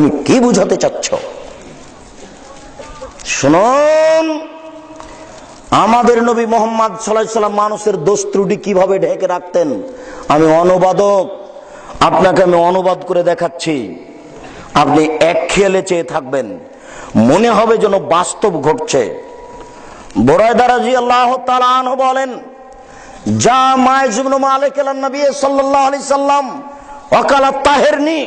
তুমি কি বুঝাতে চাচ্ছ? শুনুন, আমাদের নবী মোহাম্মদ সাল্লাহ সাল্লাম মানুষের দোষ ত্রুটি কীভাবে ঢেকে রাখতেন? আমি অনুবাদক, আপনাকে আমি অনুবাদ করে দেখাচ্ছি। আপনি এক খেয়ালে চেয়ে থাকবেন, মনে হবে যেন বাস্তব ঘটছে। আল্লাহ বলেন, যা মায়জুবনু মালিক নবী সাল্লাল্লাহু আলাইহি সাল্লাম তাহেরনি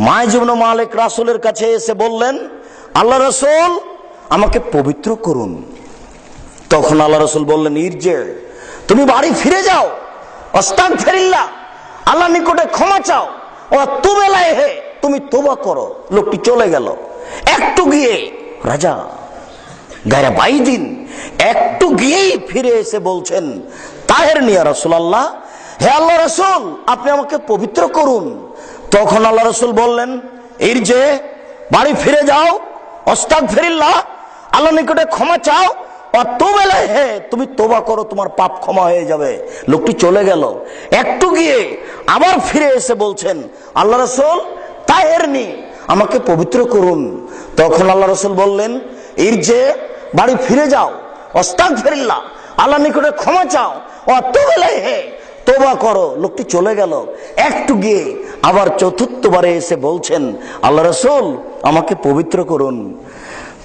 মায়জুবনু মালিক রাসূলের কাছে এসে বললেন, আল্লাহ রাসূল, আমাকে পবিত্র করুন। তখন আল্লাহ রসুল বললেন, ইরজে, তুমি বাড়ি ফিরে যাও। অস্তাক ফেরিল্লা আল্লাহ নিকটে ক্ষমা চাও। ও তুবেলায় হে তুমি তোবা করো। লোকটি চলে গেল। একটু গিয়ে রাজা গায়ে বাই দিন একটু গিয়েই ফিরে এসে বলছেন, তাহের নিয়া রসুল আল্লাহ হে আল্লাহ রসুল, আপনি আমাকে পবিত্র করুন। তখন আল্লাহ রসুল বললেন এর যে, বাড়ি ফিরে যাও অস্তাক ফেরিল্লা আল্লাহ নিকটে ক্ষমা চাও হে, তুমি তোবা করো, তোমার পাপ ক্ষমা হয়ে যাবে। লোকটি চলে গেল। একটু গিয়ে আবার ফিরে এসে বলছেন, আল্লাহ রসুল তাহের নি আমাকে পবিত্র করুন। তখন আল্লাহ রসুল বললেন এর যে, বাড়ি ফিরে যাও অস্তাক ফেরিল্লা আল্লাহ নিকটে ক্ষমা চাও অতবেলায় হে তোবা করো, লোকটি চলে গেল। একটু গিয়ে আবার চতুর্থবারে এসে বলছেন, আল্লাহ রসুল, আমাকে পবিত্র করুন।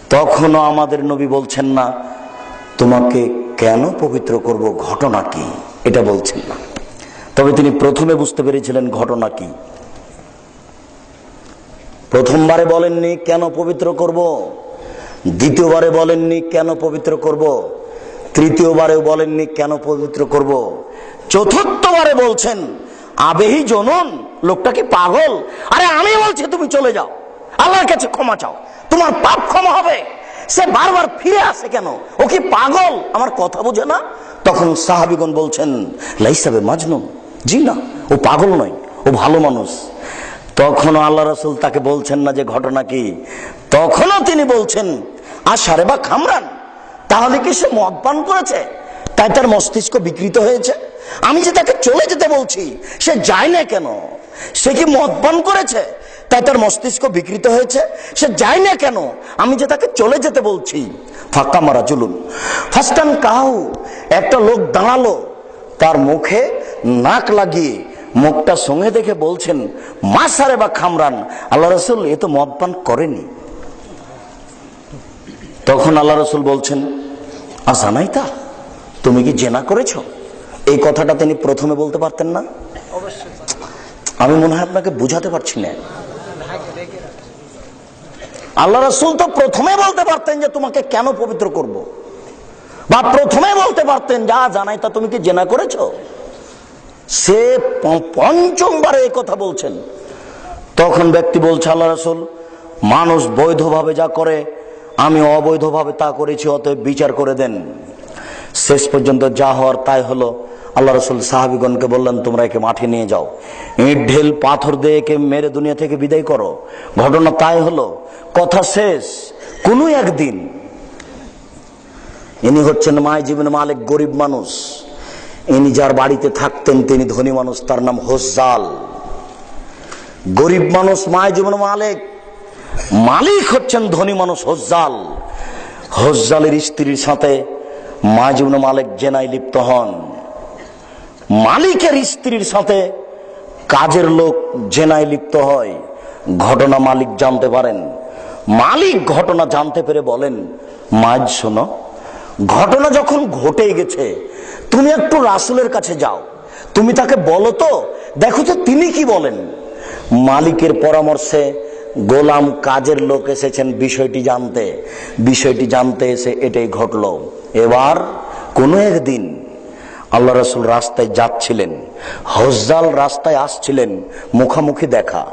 তখনও আমাদের নবী বলছেন না, তোমাকে কেন পবিত্র করব, ঘটনা কি? এটা বলছেন না। তবে তিনি প্রথমে বুঝতে পেরেছিলেন ঘটনা কি। প্রথমবারে বলেননি, কেন পবিত্র করব? দ্বিতীয়বারে বলেননি, কেন পবিত্র করব? তৃতীয়বারেও বলেননি, কেন পবিত্র করব? চতুর্থবারে বলছেন, আবেহি জনন, লোকটা কি পাগল? আরে, আমি বলছি, তুমি চলে যাও। আল্লাহর কাছে ক্ষমা চাও। তোমার পাপ ক্ষমা হবে। সে বারবার ফিরে আসে কেন? ও কি পাগল? আমার কথা বোঝে না? তখন সাহাবিগণ বলছেন লাইসাবে মাজনুন। জি না, ও পাগল নয়, ও ভালো মানুষ। তখনও আল্লাহ রসুল তাকে বলছেন না যে ঘটনা কি? তখনও তিনি বলছেন, আশারে বা খামরান, তাহলে কি সে মদ পান করেছে? তাই তার মস্তিষ্ক বিকৃত হয়েছে? আমি যে তাকে চলে যেতে বলছি, সে যায় না কেন? সে কি মদ পান করেছে? তাই তার মস্তিষ্ক বিকৃত হয়েছে, সে যায় না কেন? আমি যে তাকে চলে যেতে বলছি। ফাঁকা মারা চলুন ফাস্টান কাউ, একটা লোক দাঁড়াল, তার মুখে নাক লাগিয়ে মুখটা সঙ্গে দেখে বলছেন মাসারে বা খামরান, আল্লাহ রসুল এ তো মদ পান করেনি। তখন আল্লাহ রসুল বলছেন আসা নাই তা তুমি কি জেনা করেছ? এই কথাটা তিনি প্রথমে বলতে পারতেন না? আমি মনে হয় আপনাকে বুঝাতে পারছি না। আল্লাহ রসুল তো প্রথমে বলতে পারতেন যে তোমাকে কেন পবিত্র করব। বা প্রথমে বলতে পারতেন, যা জানাই তা তুমি কি জেনা করেছ? সে পঞ্চমবারে এই কথা বলছেন। তখন ব্যক্তি বলছে, আল্লাহ রসুল, মানুষ বৈধভাবে যা করে, আমি অবৈধভাবে তা করেছি, অতএব বিচার করে দেন। শেষ পর্যন্ত যা হওয়ার তাই হলো। আল্লাহ রসুল সাহাবিগণকে বললেন, তোমরা একে মাঠে নিয়ে যাও। ইট, ঢেল, পাথর দিয়ে একে মেরে দুনিয়া থেকে বিদায় করো। ঘটনা তাই হলো, কথা শেষ। কোনো একদিন ইনি হচ্ছেন মায় জীবন মালিক গরিব মানুষ। ইনি যার বাড়িতে থাকতেন, তিনি ধনী মানুষ, তার নাম হোসাল গরিব মানুষ মায় জীবন মালিক মালিক হচ্ছেন ধনী মানুষ হোজ্জাল হোজ্জালের স্ত্রীর সাথে মা জীবন মালিক জেনায় লিপ্ত হন। মালিকের স্ত্রীর সাথে কাজের লোক জেনায় লিপ্ত হয়। ঘটনা মালিক জানতে পারেন। মালিক ঘটনা জানতে পেরে বলেন, মাঝ শোনো, ঘটনা যখন ঘটে গেছে, তুমি একটু রাসুলের কাছে যাও। তুমি তাকে বলো তো, দেখো তো তিনি কি বলেন। মালিকের পরামর্শে গোলাম কাজের লোক এসেছেন বিষয়টি জানতে। বিষয়টি জানতে এসে এটাই ঘটলো। এবার কোনো একদিন আল্লাহ রসুল রাস্তায় যাচ্ছিলেন, হজ্জাল রাস্তায় আসছিলেন, মুখামুখি দেখা।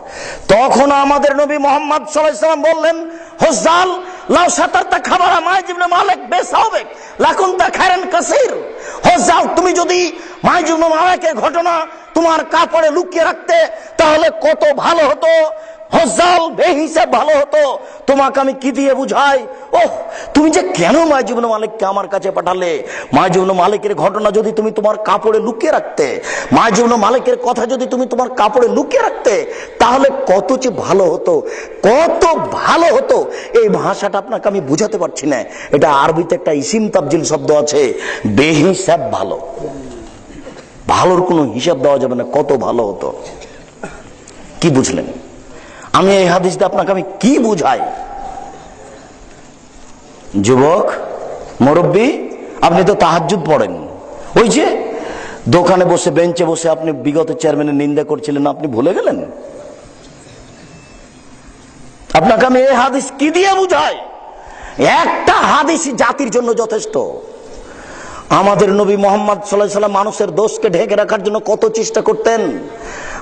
তখন আমাদের নবী মোহাম্মদ সাল্লাম বললেন, হজ্জাল, লাউ সাতারটা খাবার আমায় জীবনে মালিক, বেশ হবে। লাকুন তা খায়রান কাসির। হজ্জাল, তুমি যদি মাইজুবনে মালিকের ঘটনা তোমার কাপড়ে লুকিয়ে রাখতে, তাহলে কত ভালো হতো। হজাল বেহিসাব ভালো হতো। তোমাকে আমি কি দিয়ে বুঝাই? ওহ, তুমি যে কেন মাইজুবন মালিককে আমার কাছে পাঠালে? মাইজুবন মালিকের ঘটনা যদি তুমি তোমার কাপড়ে লুকিয়ে রাখতে মাইজুবন মালিকের কথা যদি তুমি তোমার কাপড়ে লুকিয়ে রাখতে, তাহলে কত যে ভালো হতো, কত ভালো হতো। এই ভাষাটা আপনাকে আমি বুঝাতে পারছি না। এটা আরবিতে একটা ইসিম তাবজিল শব্দ আছে বেহিসাব ভালো। ভালোর কোনো হিসাব দেওয়া যাবে না, কত ভালো হতো। কি বুঝলেন? আমি এই হাদিসটা আপনাকে আমি কি বুঝাই? যুবক, মুরব্বী, আপনি তো তাহাজুদ পড়েন। ওই যে দোকানে বসে, বেঞ্চে বসে আপনি বিগত চেয়ারম্যানের নিন্দা করছিলেন, আপনি ভুলে গেলেন? আপনাকে আমি এই হাদিস কি দিয়ে বুঝাই? একটা হাদিস জাতির জন্য যথেষ্ট। আমাদের নবী মোহাম্মদ সাল্লাহ মানুষের দোষকে ঢেকে রাখার জন্য কত চেষ্টা করতেন?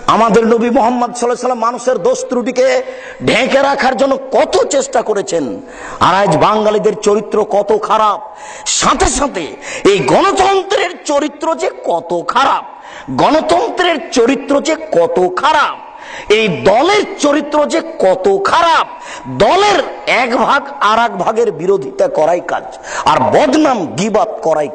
আমাদের নবী মোহাম্মদ সাল্লাহ মানুষের দোষ ত্রুটিকে ঢেকে রাখার জন্য কত চেষ্টা করেছেন? আর আজ বাঙালিদের চরিত্র কত খারাপ? সাথে সাথে এই গণতন্ত্রের চরিত্র যে কত খারাপ? গণতন্ত্রের চরিত্র যে কত খারাপ? এই দলের চরিত্র যে কত খারাপ? দলের এক ভাগ আর ভাগের বিরোধিতা করাই কাজ, আর বদনাম গিবাত করাই